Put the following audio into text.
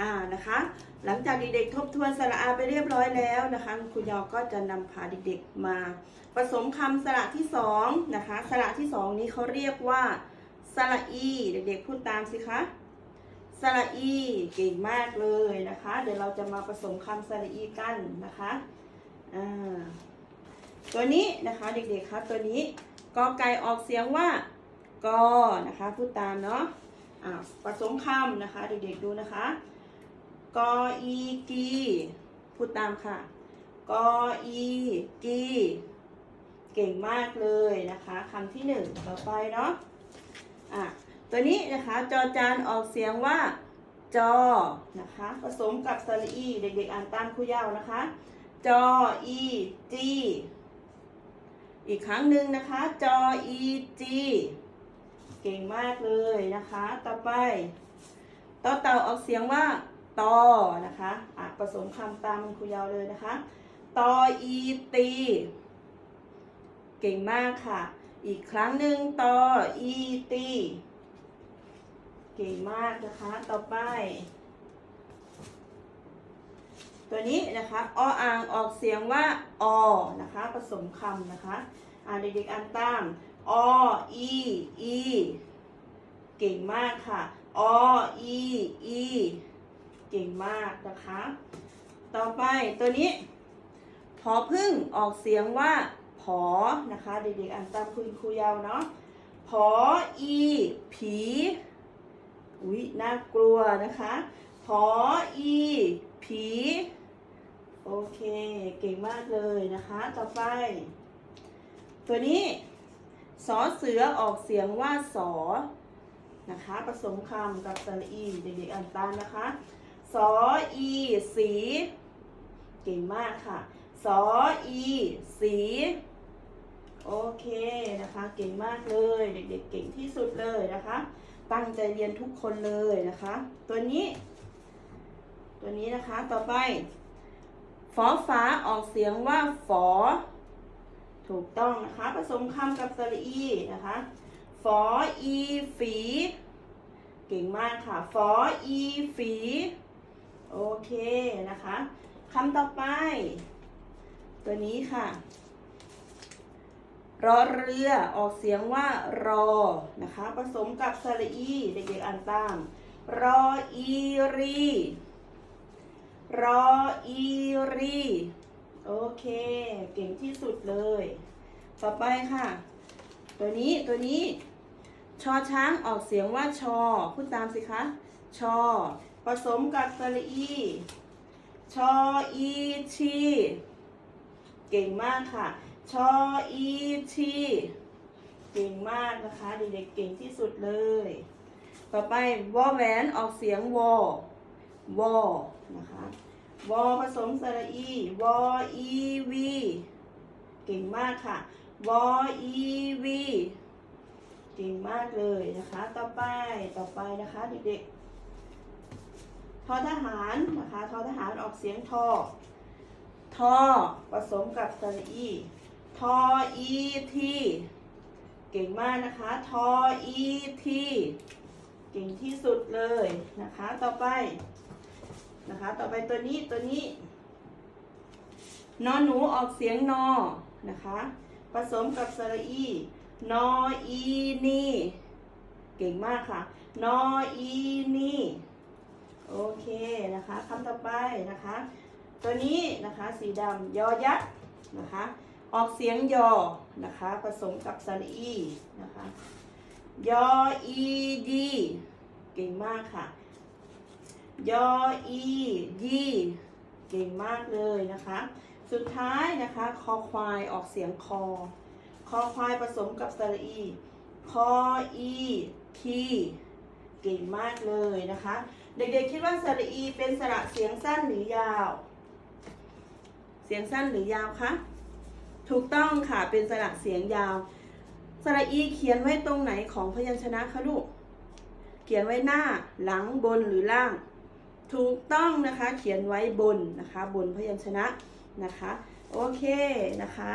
อ่านะคะ หลังจากเด็กๆทบทวนสระอาไปเรียบร้อยแล้วนะคะคุณยอก็จะนำพาเด็กๆมาผสมคำสระที่สองนะคะสระที่สองนี้เขาเรียกว่าสระอีเด็กๆพูดตามสิคะสระอีเก่งมากเลยนะคะ เดี๋ยวเราจะมาผสมคำสระอีกันนะคะอ่าตัวนี้นะคะเด็กๆครับตัวนี้กอไก่ออกเสียงว่ากอนะคะพูดตามเนาะอ่าผสมคำนะคะ เด็กๆดูนะคะ กออีกีพูดตามค่ะ กออีกีเก่งมากเลยนะคะคำที่หนึ่งต่อไปเนาะอะตัวนี้นะคะจอจานออกเสียงว่าจอนะคะผสมกับสระอีเด็กๆอ่านตามครูยาวนะคะ จออีจีอีกครั้งหนึ่งนะคะ จออีจีเก่งมากเลยนะคะ ต่อไปต่อเต่าออกเสียงว่า ตอนะคะอะผสมคำตามครูยาวเลยนะคะตออีตี เก่งมากค่ะ อีกครั้งหนึ่งต่ออีตี เก่งมากนะคะ ต่อไป ตัวนี้นะคะออ่างออกเสียงว่าอนะคะ ผสมคำนะคะอ่านเด็กๆอ่านตามออีอี เก่งมากค่ะออีอี เก่งมากนะคะ ต่อไปตัวนี้พอพึ่งออกเสียงว่าผอนะคะ เด็กๆอ่านตามคุณครูยาวเนาะผออีผีอุ๊ยน่ากลัวนะคะผออีผีโอเค เก่งมากเลยนะคะ ต่อไป ตัวนี้สอเสือออกเสียงว่าสอนะคะ ผสมคำกับสระอีเด็กๆอ่านตามนะคะ สออีสี เก่งมากค่ะ สออีสี โอเคนะคะ เก่งมากเลย เด็กๆ เก่งที่สุดเลยนะคะ ตั้งใจเรียนทุกคนเลยนะคะ ตัวนี้ ตัวนี้นะคะ ต่อไปฟอฟ้าออกเสียงว่าฝอ ถูกต้องนะคะ ผสมคำกับสระอีนะคะ ฝออี ฝี เก่งมากค่ะ ฝออี ฝี โอเคนะคะคำต่อไป ตัวนี้ค่ะรอเรือออกเสียงว่ารอนะคะ ผสมกับสระอีเด็กๆอ่านตาม รออีรี รออีรี โอเค เก่งที่สุดเลย ต่อไปค่ะ ตัวนี้ตัวนี้ ชอช้างออกเสียงว่าชอพูดตามสิคะ ชอ ผสมกับสระอี ชออีชี เก่งมากค่ะ ชออีชี เก่งมากนะคะเด็กๆเก่งที่สุดเลย ต่อไปวอแหวนออกเสียงวอวอนะคะวอผสมสระอีวออีวีเก่งมากค่ะวออีวีเก่งมากเลยนะคะ ต่อไป ต่อไปนะคะเด็กๆ ทอทหารนะคะทอทหารออกเสียงทอ ทอผสมกับสระอีทออีทีเก่งมากนะคะ ทออีทีเก่งที่สุดเลยนะคะ ต่อไปนะคะ ต่อไปตัวนี้ตัวนี้ นอนหนูออกเสียงนอ นะคะ ผสมกับสระอี นออีนีเก่งมากค่ะ นออีนี นะคะคำต่อไปนะคะ ตัวนี้นะคะสีดำยอยักษ์นะคะออกเสียงยอนะคะผสมกับสระอีนะคะยออีดีเก่งมากค่ะ ยออียีเก่งมากเลยนะคะ สุดท้ายนะคะคอควายออกเสียงคอ คอควายผสมกับสระอี คออีคี เก่งมากเลยนะคะ เด็กๆคิดว่าสระอีเป็นสระเสียงสั้นหรือยาว เสียงสั้นหรือยาวคะถูกต้องค่ะเป็นสระเสียงยาว สระอีเขียนไว้ตรงไหนของพยัญชนะคะลูกเขียนไว้หน้าหลังบนหรือล่าง ถูกต้องนะคะ เขียนไว้บนนะคะ บนพยัญชนะนะคะ โอเคนะคะ